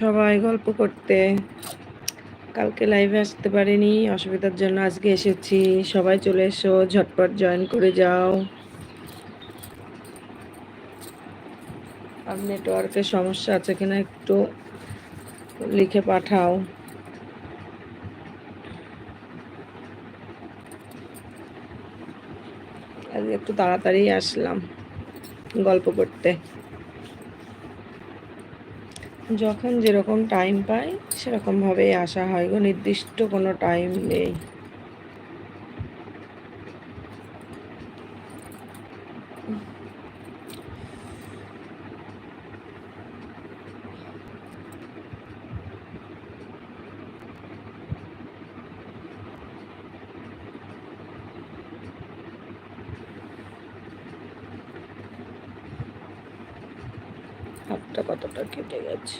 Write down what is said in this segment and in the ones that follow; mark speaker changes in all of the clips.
Speaker 1: সবাই গল্প করতে। কালকে লাইভে আসতে পারিনি, অসুবিধার জন্য আজকে এসেছি। সবাই চলে এসো, ঝটপট জয়েন করে যাও। আর নেটওয়ার্কের সমস্যা আছে কিনা একটু লিখে পাঠাও। একটু তাড়াতাড়ি আসলাম গল্প করতে। যখন যেরকম টাইম পাই সেরকমভাবেই আসা হয় গো। নির্দিষ্ট কোনো টাইম নেই। হাতটা কতটা কেটে গেছে।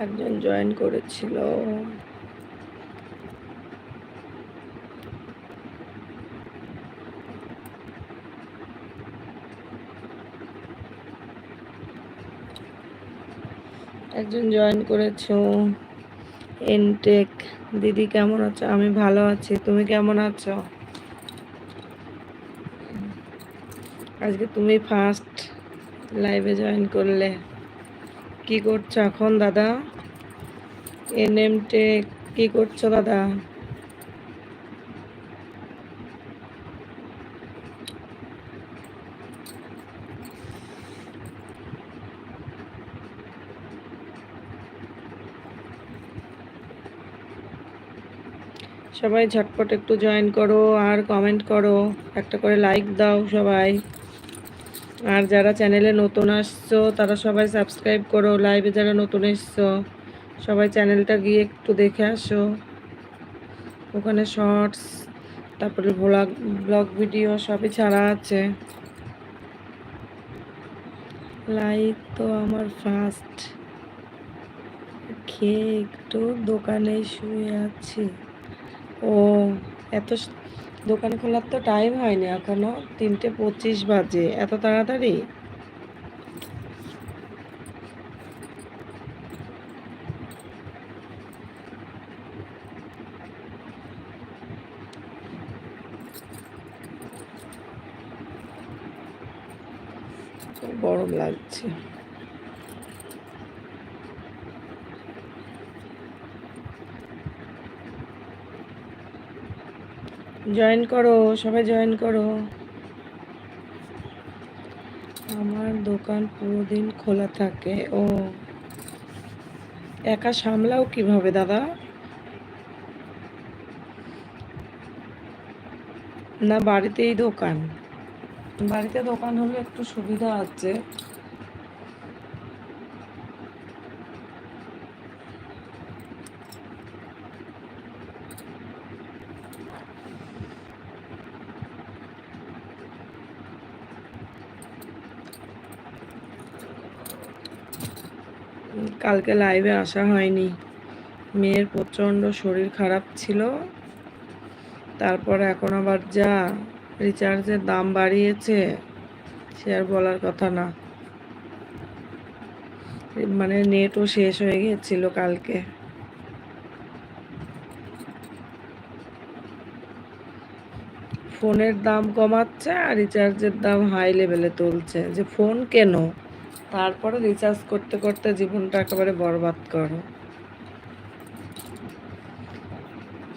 Speaker 1: একজন জয়েন করেছিল। একজন জয়েন করেছ। এনটেক দিদি কেমন আছো? আমি ভালো আছি। তুমি কেমন আছো? আজকে তুমি ফার্স্ট লাইভে জয়েন করলে। কি করছ এখন, দাদা? এনএম টেক কি করছ, দাদা? সবাই ঝটপট একটু জয়েন করো আর কমেন্ট করো। একটা করে লাইক দাও সবাই। আর যারা চ্যানেলে নতুন আসছো, তারা সবাই সাবস্ক্রাইব করো, লাইভে যারা নতুন এসছো, সবাই চ্যানেলটা গিয়ে একটু দেখে আসো। ওখানে শর্টস, তারপরে ব্লগ ব্লগ ভিডিও সবই ছাড়া আছে। লাইক তো আমার ফার্স্ট খেয়ে একটু দোকানে শুয়ে আছি। ও, এত দোকান খোলার তো টাইম হয়নি এখনও তিনটে পঁচিশ বাজে। এত তাড়াতাড়ি? গরম লাগছে। জয়েন করো, সবাই জয়েন করো। আমার দোকান পুরো দিন খোলা থাকে। ও, একা সামলাও কীভাবে, দাদা? না, বাড়িতেই দোকান। বাড়িতে দোকান হলে একটু সুবিধা আছে। কালকে লাইভে আসা হয়নি। মেয়ের প্রচণ্ড শরীর খারাপ ছিল। তারপর এখন আবার যা রিচার্জের দাম বাড়িয়েছে, সে আর বলার কথা না। মানে নেটও শেষ হয়ে গিয়েছিল কালকে। ফোনের দাম কমাচ্ছে আর রিচার্জের দাম হাই লেভেলে তুলছে। যে ফোন কেন? তারপরে রিচার্জ করতে করতে জীবনটা একেবারে বরবাদ করো।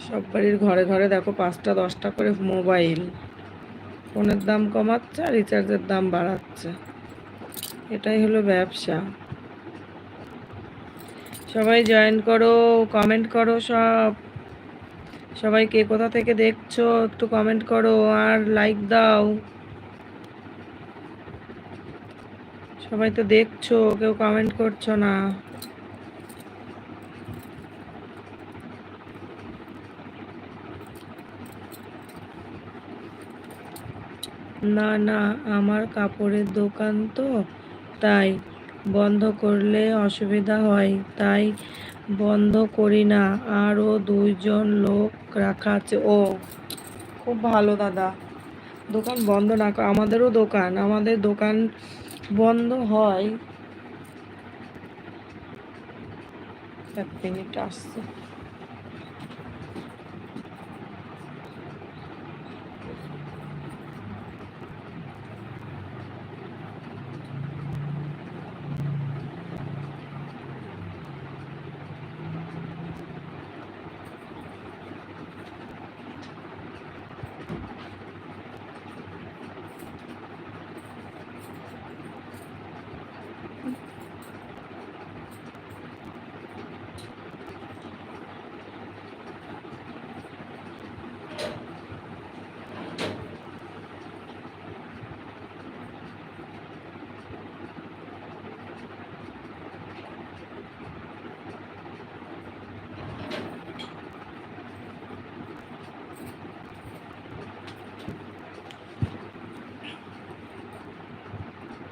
Speaker 1: সব বাড়ির ঘরে ঘরে দেখো পাঁচটা, দশটা করে মোবাইল ফোনের দাম কমাচ্ছে আর রিচার্জের দাম বাড়াচ্ছে। এটাই হলো ব্যবসা। সবাই জয়েন করো কমেন্ট করো সব। সবাই কে কোথা থেকে দেখছ একটু কমেন্ট করো, আর লাইক দাও। সবাই তো দেখছ, কেউ কমেন্ট করছ না। না না, আমার কাপড়ের দোকান তো তাই বন্ধ করলে অসুবিধা হয়, তাই বন্ধ করি না। আরও দুইজন লোক রাখা আছে। ও, খুব ভালো দাদা। দোকান বন্ধ না, আমাদেরও দোকান, আমাদের দোকান বন্ধ হয়। এক মিনিট আসছে।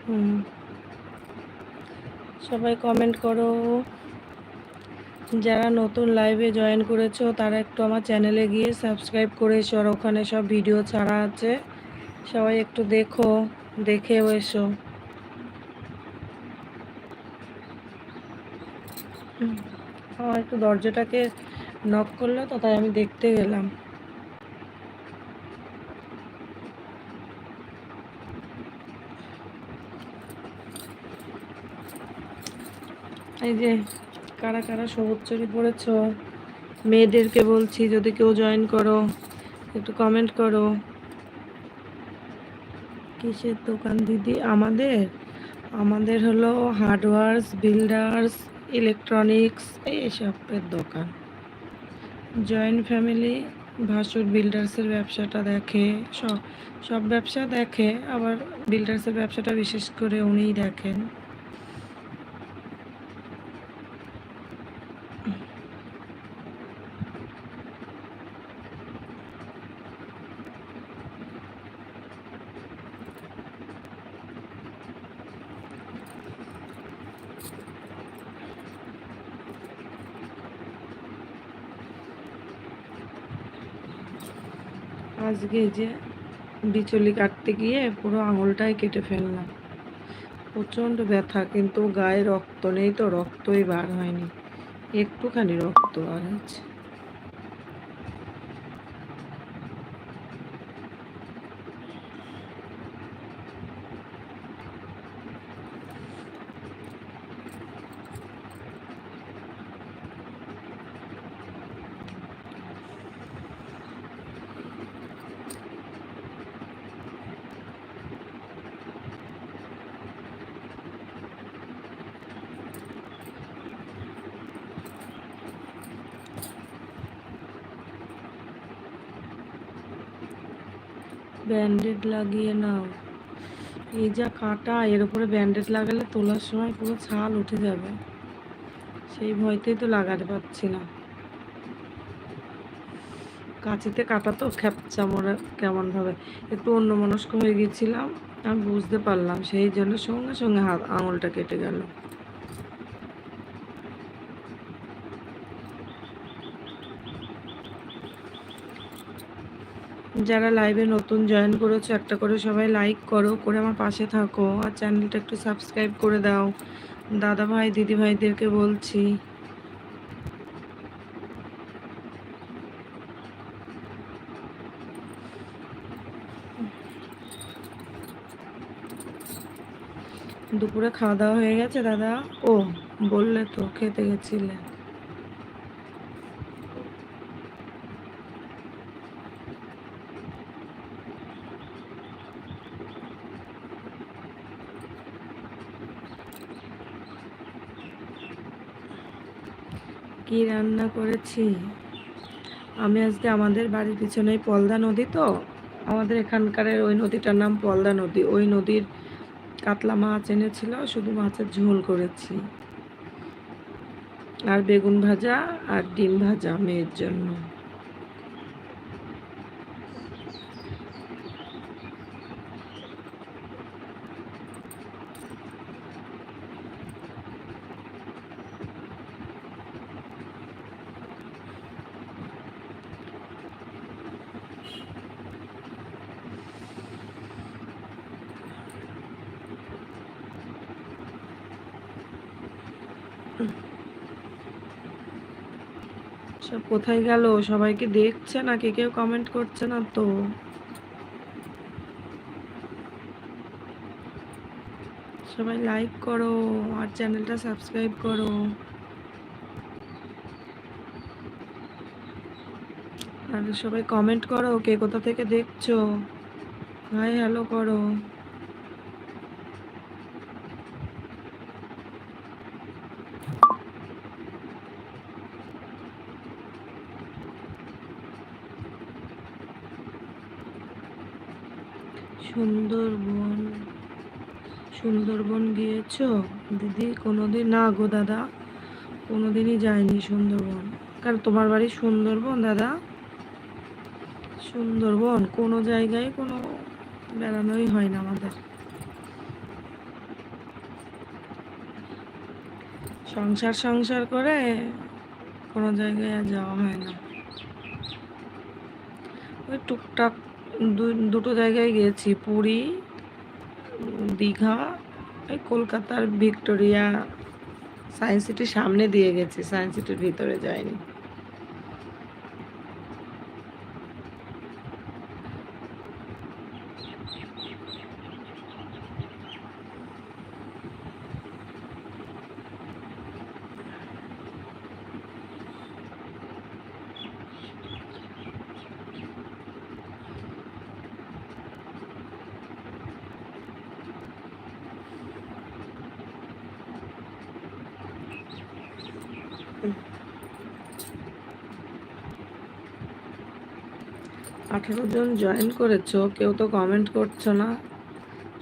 Speaker 1: হুম। সবাই কমেন্ট করো। যারা নতুন লাইভে জয়েন করেছ, তারা একটু আমার চ্যানেলে গিয়ে সাবস্ক্রাইব করে এসো, আর ওখানে সব ভিডিও ছাড়া আছে। সবাই একটু দেখো, দেখেও এসো। আমার একটু দরজাটাকে নক করল তো তাই আমি দেখতে গেলাম। এই যে কারা কারা সবুজ চুরি পড়েছ? মেয়েদেরকে বলছি, যদি কেউ জয়েন করো, একটু কমেন্ট করো। কিসের দোকান দিদি? আমাদের? আমাদের হলো হার্ডওয়ার্স বিল্ডার্স ইলেকট্রনিক্স এইসবের দোকান। জয়েন্ট ফ্যামিলি ভাসুর বিল্ডার্সের ব্যবসাটা দেখে, সব সব ব্যবসা দেখে, আবার বিল্ডার্সের ব্যবসাটা বিশেষ করে উনিই দেখেন। আজকে যে বিচলি কাটতে গিয়ে পুরো আঙুলটাই কেটে ফেললাম। প্রচণ্ড ব্যথা, কিন্তু গায়ে রক্ত নেই তো, রক্তই বার হয়নি। একটুখানি রক্ত বার হয়েছে ব্যান্ডেড লাগিয়ে নাও। এই যা কাটা, এর উপরে ব্যান্ডেড লাগালে তোলার সময় পুরো ছাল উঠে যাবে। সেই ভয়তেই তো লাগাতে পারছি না। কাঁচিতে কাটা তো খ্যাপচা মরে কেমনভাবে? একটু অন্যমনস্ক হয়ে গেছিলাম, আমি বুঝতে পারলাম। সেই জন্য সঙ্গে সঙ্গে হাত, আঙুলটা কেটে গেল। যারা লাইভে নতুন জয়েন করেছ, একটা করে সবাই লাইক করো, করে আমার পাশে থাকো আর চ্যানেলটা একটু সাবস্ক্রাইব করে দাও। দাদা ভাই, দিদি ভাইদেরকে বলছি। দুপুরে খাওয়া দাওয়া হয়ে গেছে, দাদা? ও, বললে তো, খেতে গেছিলে। কি রান্না করেছি? আমি আজকে আমাদের বাড়ির পিছনে পলদা নদী তো। আমাদের এখানকার ওই নদীটার নাম পলদা নদী। ওই নদীর কাতলা মাছ এনেছিল, শুধু মাছের ঝোল করেছি। আর বেগুন ভাজা আর ডিম ভাজা মেয়ের জন্য। সব কোথায় গেল? সবাইকে দেখছে না কে কেউ কমেন্ট করছে না তো? সবাই লাইক করো আর চ্যানেলটা সাবস্ক্রাইব করো। আর সবাই কমেন্ট করো, কে কোথা থেকে দেখছ? হাই হ্যালো করো। সুন্দরবন সুন্দরবন গিয়েছো? দিদি, কোনোদিন না গো দাদা, কোনোদিনই যায়নি সুন্দরবন। কারণ তোমার বাড়ি সুন্দরবন, দাদা? সুন্দরবন, কোনো জায়গায় কোনো বেড়ানোই হয় না আমাদের। সংসার সংসার করে কোনো জায়গায় আর যাওয়া হয় না। ওই টুকটাক দুটো জায়গায় গিয়েছি। পুরী, দীঘা, এই কলকাতার ভিক্টোরিয়া, সায়েন্স সিটির সামনে দিয়ে গেছি। সায়েন্স সিটির ভিতরে যায়নি আঠেরো জন জয়েন করেছ, কেউ তো কমেন্ট করছ না।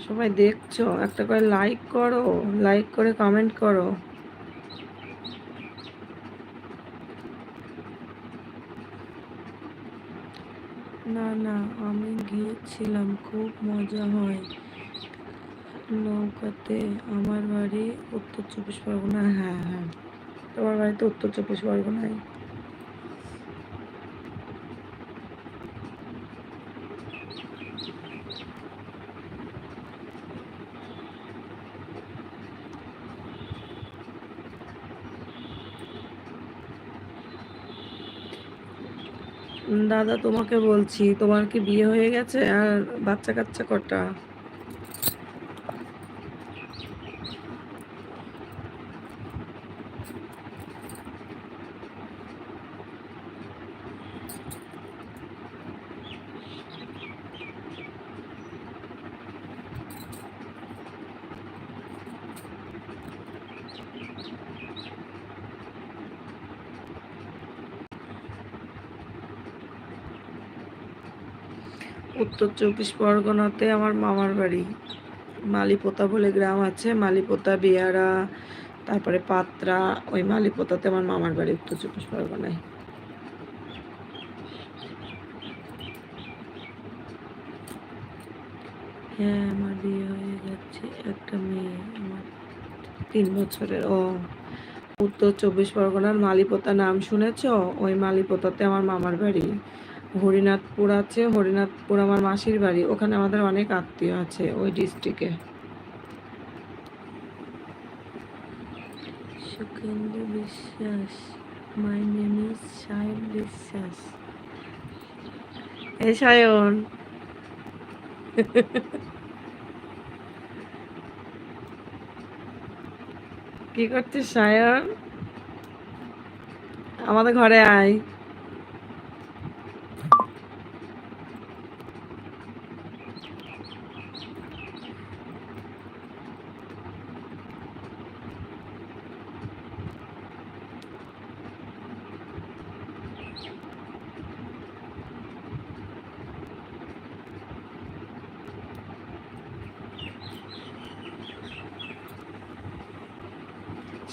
Speaker 1: সবাই দেখছ, একটা করে লাইক করো লাইক করে কমেন্ট করো। না না, আমি গিয়েছিলাম, খুব মজা হয়। নৌকাতে আমার বাড়ি উত্তর চব্বিশ পরগনা হ্যাঁ হ্যাঁ। তোমার বাড়িতে উত্তর চব্বিশ পরগনায়? দাদা তোমাকে বলছি তোমার কি বিয়ে হয়ে গেছে? আর বাচ্চা কাচ্চা কটা? উত্তর চব্বিশ পরগনাতে আমার মামার বাড়ি। মালিপোতা বলে গ্রাম আছে, মালিপোতা, বিয়ারা, তারপরে পাত্রা, ওই মালিপোতাতে আমার মামার বাড়ি উত্তর চব্বিশ পরগনায়। হ্যাঁ আমার বিয়ে হয়ে যাচ্ছে একটা মেয়ে, আমার তিন বছরের। ও, উত্তর চব্বিশ পরগনার মালিপোতা নাম শুনেছ? ওই মালিপোতাতে আমার মামার বাড়ি। হরিনাথপুর আছে হরিনাথপুর আমার মাসির বাড়ি। ওখানে আমাদের অনেক আত্মীয় আছে ওই ডিস্ট্রিক্টে সুখেন্দু বিশ্বাস মাই নেম ইজ সায়ন বিশ্বাস। এই সায়ন। কি করছিস সায়ন? আমাদের ঘরে আয়।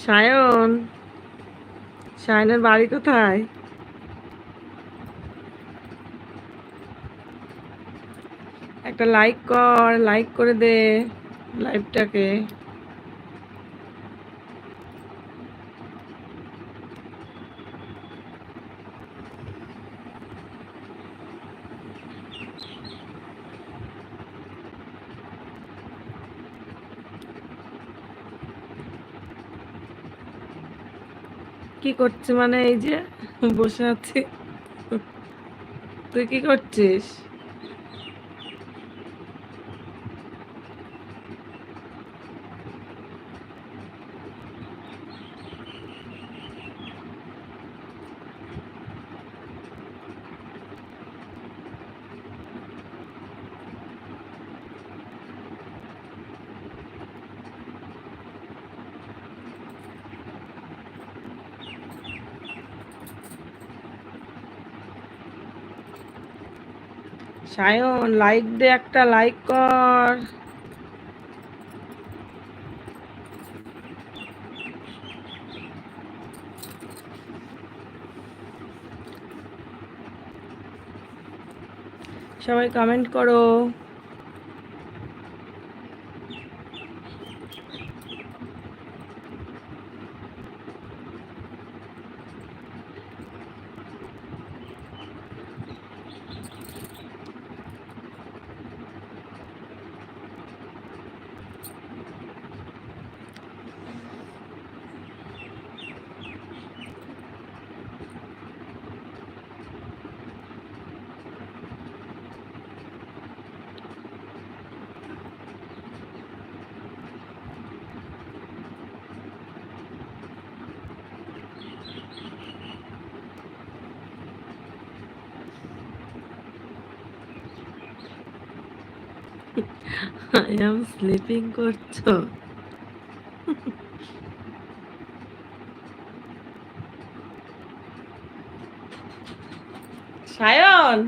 Speaker 1: সায়ন সায়নের বাড়ি কোথায়? একটা লাইক কর লাইক করে দে লাইভটাকে কি করছে মানে এই যে বসে আছি। তুই কি করছিস? সায়ন লাইক দে একটা লাইক কর। সবাই কমেন্ট করো। আই এম স্লিপিং করছ Sayan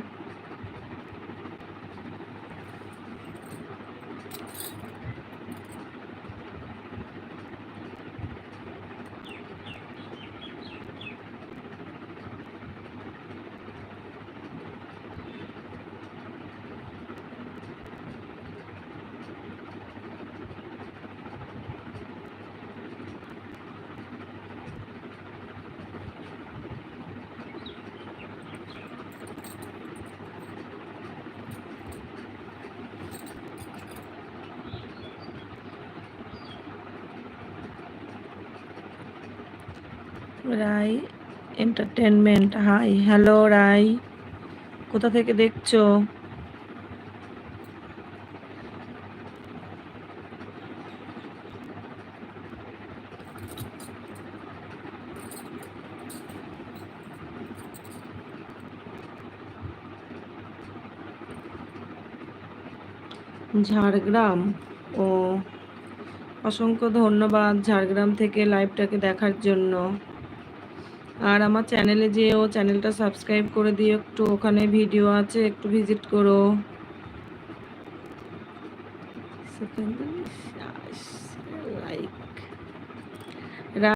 Speaker 1: Rai entertainment hi hello Rai. কোথা থেকে দেখছ? ঝাড়গ্রাম, ও। অসংখ্য ধন্যবাদ ঝাড়গ্রাম থেকে লাইভটাকে দেখার জন্য। আর আমার চ্যানেলে যেও চ্যানেলটা সাবস্ক্রাইব করে দিও, একটু ওখানে ভিডিও আছে, একটু ভিজিট করো। লাইক